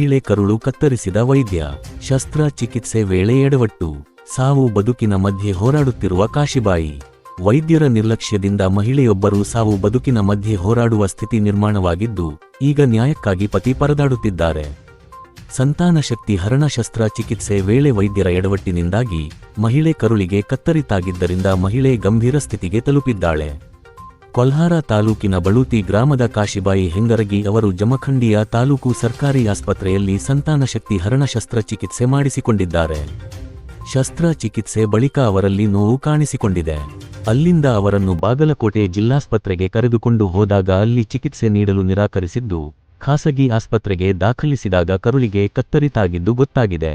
ಮಹಿಳೆ ಕರುಳು ಕತ್ತರಿಸಿದ ವೈದ್ಯ. ಶಸ್ತ್ರ ಚಿಕಿತ್ಸೆ ವೇಳೆ ಎಡವಟ್ಟು. ಸಾವು ಬದುಕಿನ ಮಧ್ಯೆ ಹೋರಾಡುತ್ತಿರುವ ಕಾಶಿಬಾಯಿ. ವೈದ್ಯರ ನಿರ್ಲಕ್ಷ್ಯದಿಂದ ಮಹಿಳೆಯೊಬ್ಬರು ಸಾವು ಬದುಕಿನ ಮಧ್ಯೆ ಹೋರಾಡುವ ಸ್ಥಿತಿ ನಿರ್ಮಾಣವಾಗಿದ್ದು, ಈಗ ನ್ಯಾಯಕ್ಕಾಗಿ ಪತಿ ಪರದಾಡುತ್ತಿದ್ದಾರೆ. ಹರಣ ಶಸ್ತ್ರ ಚಿಕಿತ್ಸೆ ವೇಳೆ ವೈದ್ಯರ ಎಡವಟ್ಟಿನಿಂದಾಗಿ ಮಹಿಳೆ ಕರುಳಿಗೆ ಕತ್ತರಿತಾಗಿದ್ದರಿಂದ ಮಹಿಳೆ ಗಂಭೀರ ಸ್ಥಿತಿಗೆ ತಲುಪಿದ್ದಾಳೆ. ಕೊಲ್ಹಾರ ತಾಲೂಕಿನ ಬಳೂತಿ ಗ್ರಾಮದ ಕಾಶಿಬಾಯಿ ಹೆಂಗರಗಿ ಅವರು ಜಮಖಂಡಿಯ ತಾಲೂಕು ಸರ್ಕಾರಿ ಆಸ್ಪತ್ರೆಯಲ್ಲಿ ಸಂತಾನಶಕ್ತಿ ಹರಣ ಶಸ್ತ್ರಚಿಕಿತ್ಸೆ ಮಾಡಿಸಿಕೊಂಡಿದ್ದಾರೆ. ಶಸ್ತ್ರಚಿಕಿತ್ಸೆ ಬಳಿಕ ಅವರಲ್ಲಿ ನೋವು ಕಾಣಿಸಿಕೊಂಡಿದೆ. ಅಲ್ಲಿಂದ ಅವರನ್ನು ಬಾಗಲಕೋಟೆ ಜಿಲ್ಲಾಸ್ಪತ್ರೆಗೆ ಕರೆದುಕೊಂಡು ಹೋದಾಗ ಅಲ್ಲಿ ಚಿಕಿತ್ಸೆ ನೀಡಲು ನಿರಾಕರಿಸಿದ್ದು, ಖಾಸಗಿ ಆಸ್ಪತ್ರೆಗೆ ದಾಖಲಿಸಿದಾಗ ಕರುಳಿಗೆ ಕತ್ತರಿತಾಗಿದ್ದು ಗೊತ್ತಾಗಿದೆ.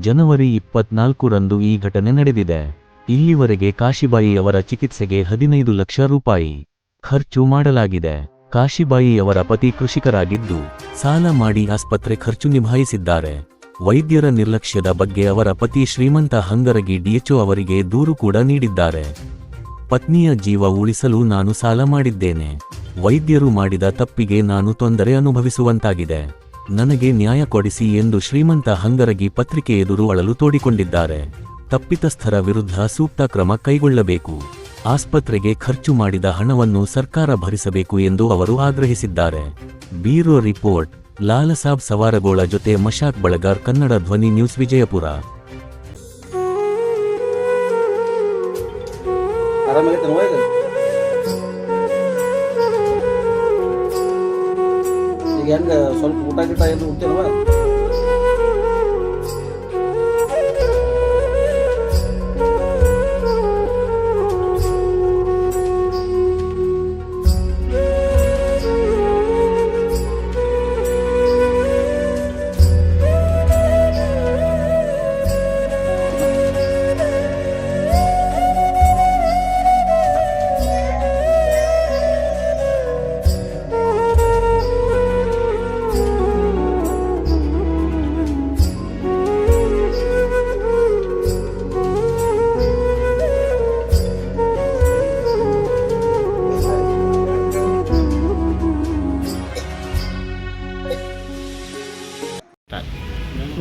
ಜನವರಿ ಇಪ್ಪತ್ನಾಲ್ಕರಂದು ಈ ಘಟನೆ ನಡೆದಿದೆ. ಇಲ್ಲಿವರೆಗೆ ಕಾಶಿಬಾಯಿ ಅವರ ಚಿಕಿತ್ಸೆಗೆ ಹದಿನೈದು ಲಕ್ಷ ರೂಪಾಯಿ ಖರ್ಚು ಮಾಡಲಾಗಿದೆ. ಕಾಶಿಬಾಯಿ ಅವರ ಪತಿ ಕೃಷಿಕರಾಗಿದ್ದು, ಸಾಲ ಮಾಡಿ ಆಸ್ಪತ್ರೆ ಖರ್ಚು ನಿಭಾಯಿಸಿದ್ದಾರೆ. ವೈದ್ಯರ ನಿರ್ಲಕ್ಷ್ಯದ ಬಗ್ಗೆ ಅವರ ಪತಿ ಶ್ರೀಮಂತ ಹಂಗರಗಿ ಡಿಎಚ್ಒ ಅವರಿಗೆ ದೂರು ಕೂಡ ನೀಡಿದ್ದಾರೆ. ಪತ್ನಿಯ ಜೀವ ಉಳಿಸಲು ನಾನು ಸಾಲ ಮಾಡಿದ್ದೇನೆ. ವೈದ್ಯರು ಮಾಡಿದ ತಪ್ಪಿಗೆ ನಾನು ತೊಂದರೆ ಅನುಭವಿಸುವಂತಾಗಿದೆ. ನನಗೆ ನ್ಯಾಯ ಕೊಡಿಸಿ ಎಂದು ಶ್ರೀಮಂತ ಹಂಗರಗಿ ಪತ್ರಿಕೆ ಎದುರು ಅಳಲು ತೋಡಿಕೊಂಡಿದ್ದಾರೆ. ತಪ್ಪಿತಸ್ಥರ ವಿರುದ್ಧ ಸೂಕ್ತ ಕ್ರಮ ಕೈಗೊಳ್ಳಬೇಕು. ಆಸ್ಪತ್ರೆಗೆ ಖರ್ಚು ಮಾಡಿದ ಹಣವನ್ನು ಸರ್ಕಾರ ಭರಿಸಬೇಕು ಎಂದು ಅವರು ಆಗ್ರಹಿಸಿದ್ದಾರೆ. ಬ್ಯೂರೋ ರಿಪೋರ್ಟ್, ಲಾಲಸಾಬ್ ಸವಾರಗೋಳ ಜೊತೆ ಮಶಾಕ್ ಬಳಗಾರ್, ಕನ್ನಡ ಧ್ವನಿ ನ್ಯೂಸ್ ವಿಜಯಪುರ. ಸ್ವಲ್ಪ ಊಟ ಗಿಟ ಏನು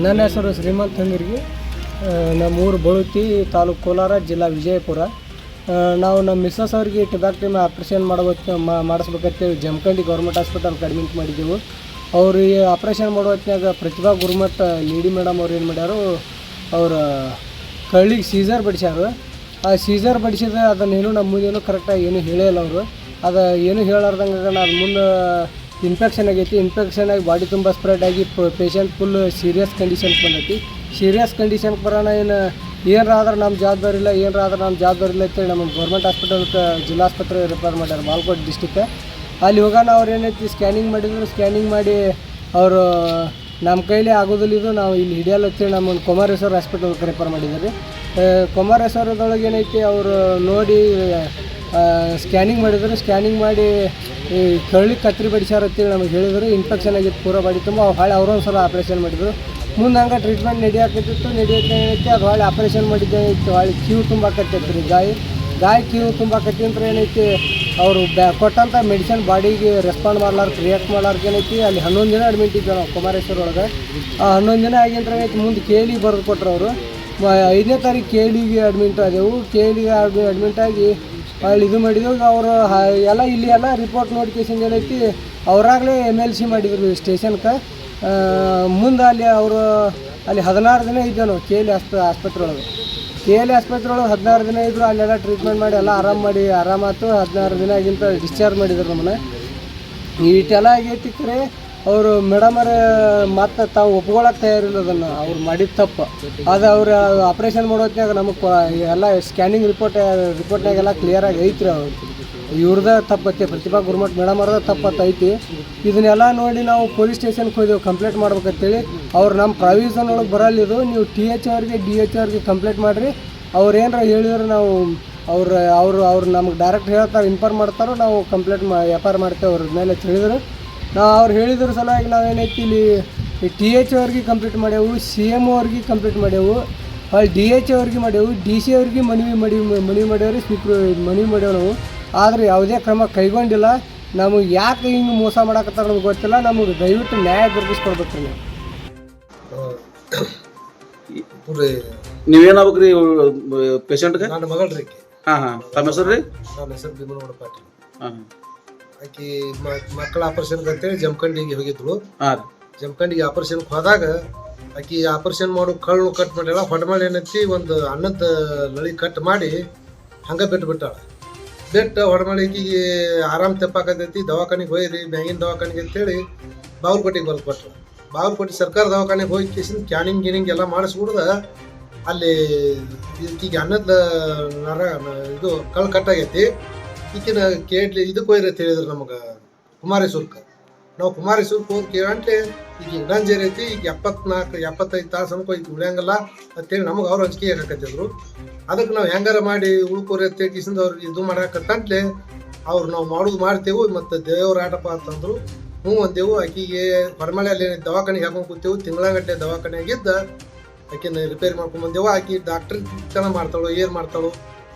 ನನ್ನ ಹೆಸರು ಶ್ರೀಮಂತ್ ಆ, ನಮ್ಮೂರು ಬಳುತಿ ತಾಲೂಕು ಕೋಲಾರ ಜಿಲ್ಲಾ ವಿಜಯಪುರ. ನಾವು ನಮ್ಮ ಮಿಸ್ಸಸ್ ಅವ್ರಿಗೆ ಟೊಬ್ಯಾಕ್ಟಮಿ ಆಪ್ರೇಷನ್ ಮಾಡಬೇಕು ಮಾಡಿಸ್ಬೇಕಂತೇಳಿ ಜಮಖಂಡಿ ಗೌರ್ಮೆಂಟ್ ಹಾಸ್ಪಿಟಲ್ಗೆ ಅಡ್ಮಿಟ್ ಮಾಡಿದ್ದೆವು. ಅವರು ಆಪ್ರೇಷನ್ ಮಾಡೋ ಹೊತ್ನ್ಯಾಗ ಪ್ರತಿಭಾ ಗುರುಮಠ ಲೇಡಿ ಮೇಡಮ್ ಅವ್ರು ಏನು ಮಾಡ್ಯಾರು ಅವ್ರ ಕಳ್ಳಿಗೆ ಸೀಸರ್ ಬಡಿಸ್ಯಾರು. ಆ ಸೀಸರ್ ಬಡಿಸಿದ್ರೆ ಅದನ್ನೇನು ನಮ್ಮ ಮುಂದೇನು ಕರೆಕ್ಟಾಗಿ ಏನು ಇಲ್ಲ ಅವರು. ಅದು ಏನು ಹೇಳಾರ್ದಂಗೆ ಅದು ಮುಂದೆ ಇನ್ಫೆಕ್ಷನ್ ಆಗೈತಿ. ಇನ್ಫೆಕ್ಷನ್ ಆಗಿ ಬಾಡಿ ತುಂಬ ಸ್ಪ್ರೆಡ್ ಆಗಿ ಪೇಷಂಟ್ ಫುಲ್ ಸೀರಿಯಸ್ ಕಂಡೀಷನ್ಗೆ ಬಂದೈತಿ. ಸೀರಿಯಸ್ ಕಂಡೀಷನ್ಗೆ ಬರೋಣ ಏನು ಏನರ ಆದ್ರೆ ನಮ್ಮ ಜವಾಬ್ದಾರಿ ಇಲ್ಲ ಏನಾರ ಆದ್ರೆ ನಮ್ಮ ಜವಾಬ್ದಾರಿ ಇಲ್ಲ ಅಂತೇಳಿ ನಮ್ಮ ಗೌರ್ಮೆಂಟ್ ಹಾಸ್ಪಿಟಲ್ಗೆ ಜಿಲ್ಲಾಸ್ಪತ್ರೆ ರಿಫರ್ ಮಾಡ್ಯಾರ ಬಾಲ್ಕೋಟ್ ಡಿಸ್ಟಿಕ್ ಅಲ್ಲಿ ಹೋಗೋಣ ಅವ್ರು ಏನೈತಿ ಸ್ಕ್ಯಾನಿಂಗ್ ಮಾಡಿದ್ರು ಸ್ಕ್ಯಾನಿಂಗ್ ಮಾಡಿ ಅವರು ನಮ್ಮ ಕೈಲಿ ಆಗೋದಿಲ್ಲ ಇದು. ನಾವು ಇಲ್ಲಿ ಹಿಡಿಯಲ್ಲ ಅಂತೇಳಿ ನಮ್ಮ ಕುಮಾರೇಶ್ವರ ಹಾಸ್ಪಿಟಲ್ಗೆ ರೆಫರ್ ಮಾಡಿದ್ದಾರೆ ಕುಮಾರೇಶ್ವರದೊಳಗೆ ಏನೈತಿ ಅವರು ನೋಡಿ ಸ್ಕ್ಯಾನಿಂಗ್ ಮಾಡಿದ್ರು ಸ್ಕ್ಯಾನಿಂಗ್ ಮಾಡಿ ಈ ಕಳ್ಳಿ ಕತ್ರಿ ಬಡಿಸ್ಯಾರ ಅಂತೇಳಿ ನಮಗೆ ಹೇಳಿದ್ರು. ಇನ್ಫೆಕ್ಷನ್ ಆಗಿತ್ತು, ಪೂರ ಬಾಡಿ ತುಂಬ. ಹಾಳೆ ಅವರೊಂದು ಸಲ ಆಪ್ರೇಷನ್ ಮಾಡಿದ್ರು. ಮುಂದೆ ಹಂಗೆ ಟ್ರೀಟ್ಮೆಂಟ್ ನಡೆಯಾಕತ್ತಿತ್ತು ನಡೆಯುತ್ತೆ ಅದು ಹಾಳೆ ಆಪ್ರೇಷನ್ ಮಾಡಿದ್ದೆ ಇತ್ತು ಹೊಳೆ ಕ್ಯೂ ತುಂಬ ರೀ ಗಾಯಿ. ಗಾಯ ಕ್ಯೂ ತುಂಬ ಅಂದ್ರೆ ಏನೈತಿ, ಅವರು ಬ್ಯಾ ಕೊಟ್ಟಂಥ ಮೆಡಿಸಿನ್ ಬಾಡಿಗೆ ರೆಸ್ಪಾಂಡ್ ಮಾಡ್ಲಾರ್ಕ್ ರಿಯಾಕ್ಟ್ ಮಾಡ್ಲಾರ್ಕ ಏನೈತಿ. ಅಲ್ಲಿ ಹನ್ನೊಂದು ದಿನ ಅಡ್ಮಿಟ್ ಇದ್ದೆ ನಾವು ಕುಮಾರೇಶ್ವರ ಒಳಗೆ. ಆ ಹನ್ನೊಂದು ದಿನ ಆಗಿಂತ್ರ ಏನೈತಿ, ಮುಂದೆ ಕೇಳಿ ಬರೆದು ಕೊಟ್ರು ಅವರು. ಐದನೇ ತಾರೀಕು ಕೇಳಿಗೆ ಅಡ್ಮಿಂಟ್ ಆದೆವು. ಕೇಳಿಗೆ ಅಡ್ಮಿಂಟ್ ಆಗಿ ಅಲ್ಲಿ ಇದು ಮಾಡಿದ್ರು ಅವರು ಎಲ್ಲ ಇಲ್ಲಿ ಎಲ್ಲ ರಿಪೋರ್ಟ್ ನೋಟಿಫಿಕೇಶನ್ ಏನೈತಿ ಅವರಾಗಲೇ ಎಂ ಎಲ್ ಸಿ ಮಾಡಿದ್ರು ಸ್ಟೇಷನ್ಗೆ ಮುಂದೆ ಅಲ್ಲಿ ಅವರು, ಅಲ್ಲಿ ಹದಿನಾರು ದಿನ ಇದ್ದೆ ನಾವು ಕೆ ಎಲ್ ಆಸ್ಪ ಆಸ್ಪತ್ರೆ ಒಳಗೆ. ಕೆ ಎಲ್ ಆಸ್ಪತ್ರೆ ಒಳಗೆ ಹದಿನಾರು ದಿನ ಇದ್ದರು ಅಲ್ಲೆಲ್ಲ ಟ್ರೀಟ್ಮೆಂಟ್ ಮಾಡಿ ಎಲ್ಲ ಆರಾಮ್ ಮಾಡಿ ಆರಾಮಾಯ್ತು ಹದಿನಾರು ದಿನ ಆಗಿಂತ ಡಿಸ್ಚಾರ್ಜ್ ಮಾಡಿದ್ರು ನಮ್ಮನ್ನ. ಈಟೆಲ್ಲ ಆಗೈತಿ ಕರೆ ಅವರು ಮೇಡಮರ ಮತ್ತೆ ತಾವು ಒಪ್ಕೊಳಕ್ಕೆ ತಯಾರಿಲ್ಲ ಅದನ್ನು. ಅವ್ರು ಮಾಡಿದ ತಪ್ಪು. ಅದು ಅವ್ರು ಆಪ್ರೇಷನ್ ಮಾಡೋತ್ನಾಗ ನಮಗೆ ಎಲ್ಲ ಸ್ಕ್ಯಾನಿಂಗ್ ರಿಪೋರ್ಟ್ ರಿಪೋರ್ಟ್ನಾಗೆಲ್ಲ ಕ್ಲಿಯರಾಗಿ ಐತ್ರಿ ಅವ್ರು. ಇವ್ರದ ತಪ್ಪತ್ತೆ ಪ್ರತಿಭಾ ಗುರುಮಠ ಮೇಡಮ್ ಅವ್ರದ ತಪ್ಪತ್ತು ಐತಿ. ಇದನ್ನೆಲ್ಲ ನೋಡಿ ನಾವು ಪೊಲೀಸ್ ಸ್ಟೇಷನ್ಗೆ ಹೋದೆವು. ಕಂಪ್ಲೇಂಟ್ ಮಾಡ್ಬೇಕಂತೇಳಿ. ಅವ್ರು ನಮ್ಮ ಪ್ರಾವಿಷನ್ ಒಳಗೆ ಬರಲ್ಲಿದ್ದು ನೀವು ಟಿ ಎಚ್ ಅವ್ರಿಗೆ ಡಿ ಎಚ್ ಅವ್ರಿಗೆ ಕಂಪ್ಲೇಂಟ್ ಮಾಡಿರಿ. ಅವ್ರು ಏನಾರ ಹೇಳಿದ್ರೆ ನಾವು ಅವ್ರು, ಅವರು, ಅವ್ರು ನಮ್ಗೆ ಡೈರೆಕ್ಟ್ ಹೇಳ್ತಾರೆ ಇನ್ಫಾರ್ಮ್ ಮಾಡ್ತಾರೋ ನಾವು ಕಂಪ್ಲೇಂಟ್ ಮಾ ಆರ್ ಮಾಡ್ತೇವೆ. ಅವ್ರ ಮೇಲೆ ತಿಳಿದ್ರು ನಾವು ಅವ್ರು ಹೇಳಿದ್ರು ಸಲುವಾಗಿ ನಾವು ಏನೈತಿ ಇಲ್ಲಿ ಟಿ ಎಚ್ ಅವ್ರಿಗೆ ಕಂಪ್ಲೀಟ್ ಮಾಡ್ಯಾವು ಸಿ ಎಂ ಅವ್ರಿಗೆ ಕಂಪ್ಲೀಟ್ ಮಾಡ್ಯಾವು ಅಲ್ಲಿ ಡಿ ಎಚ್ ಅವ್ರಿಗೆ ಮಾಡ್ಯಾವು ಡಿ ಸಿ ಅವ್ರಿಗೆ ಮನವಿ ಮಾಡಿ ಮನವಿ ಮಾಡ್ಯಾವ್ರಿ ಸ್ವೀಕೃ ಮನವಿ ಮಾಡ್ಯಾವ ನಾವು. ಆದರೆ ಯಾವುದೇ ಕ್ರಮ ಕೈಗೊಂಡಿಲ್ಲ. ನಮಗೆ ಯಾಕೆ ಹಿಂಗೆ ಮೋಸ ಮಾಡಕತ್ತಾರ ನಮ್ಗೆ ಗೊತ್ತಿಲ್ಲ. ನಮಗೆ ದಯವಿಟ್ಟು ನ್ಯಾಯ ದೊರಕಿಸ್ಕೊಡ್ಬೇಕು ನೀವು. ಪೂರಿ ನೀವೇನಾಗ್ಬೇಕ್ರಿ ಪೇಷಂಟ್ಗೆ ನನ್ನ ಮಗಳ್ರಿ ಆಕಿ ಹಾಂ ಹಾಂ. ತಮ್ಮ ಹೆಸರು ರೀ? ನನ್ನ ಹೆಸರು ಭೀಮನಗೌಡ ಪಾಟೀಲ್ ಹಾಂ. ಆಕಿ ಮಕ್ಕಳ ಆಪರೇಷನ್ ಅಂತೇಳಿ ಜಮಖಂಡಿಗೆ ಹೋಗಿದ್ಳು. ಜಮಖಂಡಿಗೆ ಆಪರೇಷನ್ ಹೋದಾಗ ಆಕಿ ಆಪರೇಷನ್ ಮಾಡೋ ಕಳ್ಳು ಕಟ್ ಮಾಡ್ಯಾಳ ಹೊಡಮಾಡಿ ಏನೈತಿ ಒಂದು ಅನ್ನದ ನಳಿ ಕಟ್ ಮಾಡಿ ಹಂಗೆ ಬಿಟ್ಟು ಬಿಟ್ಟಾಳ ಬಿಟ್ಟು ಆಕಿಗೆ ಆರಾಮ್ ತೆಪ್ಪಾಕತೈತಿ ದವಾಖಾನೆಗೆ ಹೋಯ್ರಿ ಬ್ಯಾಂಗಿನ ದವಾಖಾನಿಗೆ ಅಂತೇಳಿ ಬಾಗಲಕೋಟೆಗೆ ಬರ್ದು ಕೊಟ್ರು. ಬಾಗಲಕೋಟೆ ಸರ್ಕಾರ ದವಾಖಾನೆಗೆ ಹೋಗಿ ಕೇಸಿನ ಕ್ಯಾನಿಂಗ್ ಗಿನಿಂಗ್ ಎಲ್ಲ ಮಾಡಿಸ್ಬಿಡ್ದ ಅಲ್ಲಿ ಈಗ ಅನ್ನದ ನರ ಇದು ಕಳ್ಳು ಕಟ್ಟಾಗೈತಿ ಈಕಿನ ಕೇಳ್ಲಿ ಇದಕ್ಕೆ ಅಂತ ಹೇಳಿದ್ರು ನಮಗೆ ಸುರ್ಕ ನಾವು ಸುರ್ಕ ಹೋಗಿ ಕೇಳಂಟ್ಲೆ ಈಗ ಇಡಂಜೇರಿ ಐತಿ ಈಗ ಎಪ್ಪತ್ನಾಲ್ಕು ಎಪ್ಪತ್ತೈದು ತಾಸು ಅನ್ಕೋ ಈಗ ಉಳಿಯಂಗಲ್ಲ ಅಂತೇಳಿ ನಮಗೆ ಅವ್ರು ಹಂಚಿಕೆ ಹಾಕತ್ತಿದ್ರು ಅದಕ್ಕೆ ನಾವು ಹೆಂಗಾರ ಮಾಡಿ ಉಳ್ಕೋರಿ ಅಂತ ಕಿಸಿಂದ ಅವ್ರಿಗೆ ಇದು ಮಾಡಾಕತ್ತಂಟ್ಲೆ ಅವ್ರು ನಾವು ಮಾಡೋದು ಮಾಡ್ತೇವೆ ಮತ್ತು ದೇವ್ರ ಆಟಪ್ಪ ಅಂತಂದ್ರು. ಹ್ಞೂ ಅಂದೇವು ಆಕಿಗೆ ಹೊರಮಳೆಯಲ್ಲಿ ದವಾಖಾನೆಗೆ ಹಾಕೊಂಡು ಕೂತೇವು ತಿಂಗಳಗಟ್ಟೆ ದವಾಖಾನೆಯಾಗಿದ್ದ ಆಕಿನ ರಿಪೇರಿ ಮಾಡ್ಕೊಂಡು ಬಂದೆವು. ಆಕಿ ಡಾಕ್ಟರ್ ಚೆನ್ನಾಗಿ ಮಾಡ್ತಾಳು, ಏನು ಮಾಡ್ತಾಳು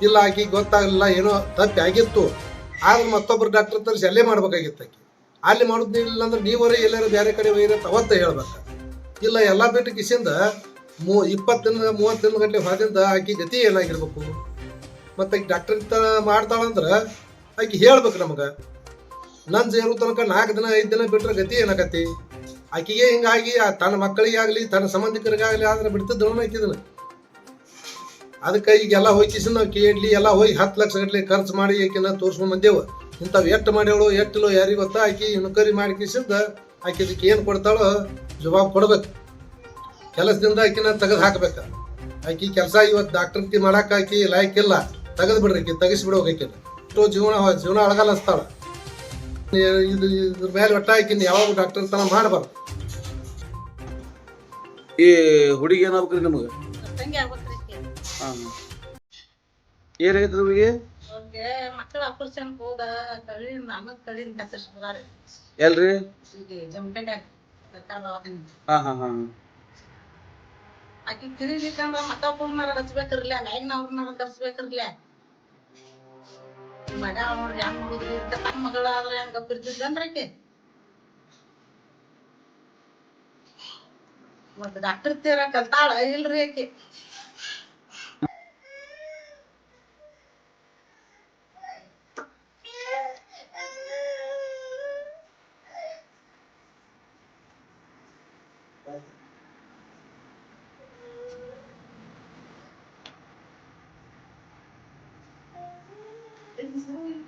ಇಲ್ಲ, ಆಕೆ ಗೊತ್ತಾಗಲಿಲ್ಲ, ಏನೋ ತಪ್ಪಿ ಆಗಿತ್ತು. ಆದ್ರೆ ಮತ್ತೊಬ್ರು ಡಾಕ್ಟರ್ ತರಿಸಿ ಅಲ್ಲೇ ಮಾಡ್ಬೇಕಾಗಿತ್ತು ಆಕೆ. ಅಲ್ಲಿ ಮಾಡೋದು ಇಲ್ಲ ಅಂದ್ರೆ ನೀವರೇ ಎಲ್ಲಾರು ಬೇರೆ ಕಡೆ ಹೋಗಿರ ತವತ್ತ ಹೇಳ್ಬೇಕು. ಇಲ್ಲ, ಎಲ್ಲ ಬಿಟ್ಟು ಕಿಸಿಂದ ಮೂ, ಇಪ್ಪತ್ತು ದಿನ, ಮೂವತ್ತು ದಿನ ಗಂಟೆ ಹೊರದಿಂದ ಆಕೆ ಗತಿ ಏನಾಗಿರ್ಬೇಕು? ಮತ್ತೆ ಆಕಿ ಡಾಕ್ಟರ್ ಮಾಡ್ತಾಳಂದ್ರೆ ಆಕೆ ಹೇಳ್ಬೇಕು ನಮಗೆ. ನನ್ನ ಸೇರೋ ತನಕ ನಾಲ್ಕು ದಿನ, ಐದು ದಿನ ಬಿಟ್ರೆ ಗತಿ ಏನಾಕತಿ? ಆಕೆಗೆ ಹಿಂಗಾಗಿ ತನ್ನ ಮಕ್ಕಳಿಗಾಗಲಿ, ತನ್ನ ಸಂಬಂಧಿಕರಿಗಾಗಲಿ ಆದ್ರೆ ಬಿಡ್ತಿದ್ದಳು ಆಕಿದನ ಅದಕ್ಕೆ ಈಗೆಲ್ಲ ಹೋಗಿ ಕಿಸಿನ ನಾವು ಕೇಳಲಿ, ಎಲ್ಲ ಹೋಗಿ ಹತ್ತು ಲಕ್ಷ ಗಟ್ಟಲೆ ಖರ್ಚು ಮಾಡಿ ಆಕಿನ ತೋರ್ಸ್ಕೊಂಡ್ ಬಂದೇವು. ಇಂಥವು ಎಷ್ಟು ಮಾಡ್ಯಾಳು ಎಷ್ಟಿಲ್ಲೋ ಯಾರಿಗೆ ಗೊತ್ತಾ? ಆಕಿ ಕರಿ ಮಾಡಿ ಕಿಸಿಂದ ಆಕಿ ಇದಕ್ಕೆ ಏನು ಕೊಡ್ತಾಳೋ ಜವಾಬ್ ಕೊಡ್ಬೇಕು. ಕೆಲಸದಿಂದ ಆಕಿನ ತೆಗೆದು ಹಾಕ್ಬೇಕು. ಆಕಿ ಕೆಲಸ ಇವತ್ತು ಡಾಕ್ಟರ್ತಿ ಮಾಡಕ್ಕೆ ಆಕಿ ಇಲ್ಲ. ತೆಗೆದು ಬಿಡ್ರಿ ಆಕಿ ಬಿಡೋಕೆ ಆಕಿನ. ಎಷ್ಟೋ ಜೀವನ ಜೀವನ ಅಳಗಲ್ಲ ಇದು, ಇದ್ರ ಮೇಲೆ ಒಟ್ಟ ಆಕಿನ ಯಾವಾಗ ಡಾಕ್ಟರ್ ತನ ಮಾಡಬಾರ್ದು. ಈ ಹುಡುಗಿ ಏನಾಗ್ಬೇಕ್ರಿ ನಿಮಗೆ? ಏನಾಗೈತೆ ಅವ್ರಿಗೆ ಮಕ್ಕಳ ಹೋದ ಕಳಿ ನಮಗ್ ಕಳಿನ ಕತ್ತರಿಸ್ಬಿಡ್ತಾರೆ ಎಲ್ರಿ? ಜಮಖಂಡ್ಯಾಗ ಸರ್ಕಾರ ದವಾಖಾನೆ. ಹಾ ಹಾ ಹಾಂ. ಆಕಿ ಕಿರಿಲಿಕ್ಕಂದ್ರ ಮತ್ತೊಬ್ಬರನ್ನ ಹಚ್ಬೇಕ್ರಲ್ಲ ಲೈನ್ನವ್ರನ್ನ ಕರ್ಸ್ಬೇಕ್ರಲ್ಲ ಮಗ ನೋಡ್ರಿ ಹೆಂಗ್ ಹುಡುಗ್ರಿ ತಮ್ಮ ಮಗಳಾದ್ರೆ ಹೆಂಗ ಗಪ್ಪಿರ್ತಿದ್ಲಂದ್ರ ಆಕೆ? ಮತ್ತ ಡಾಕ್ಟರ್ ತೀರ ಕಲ್ತಾಳ ಇಲ್ರಿ ಆಕಿ.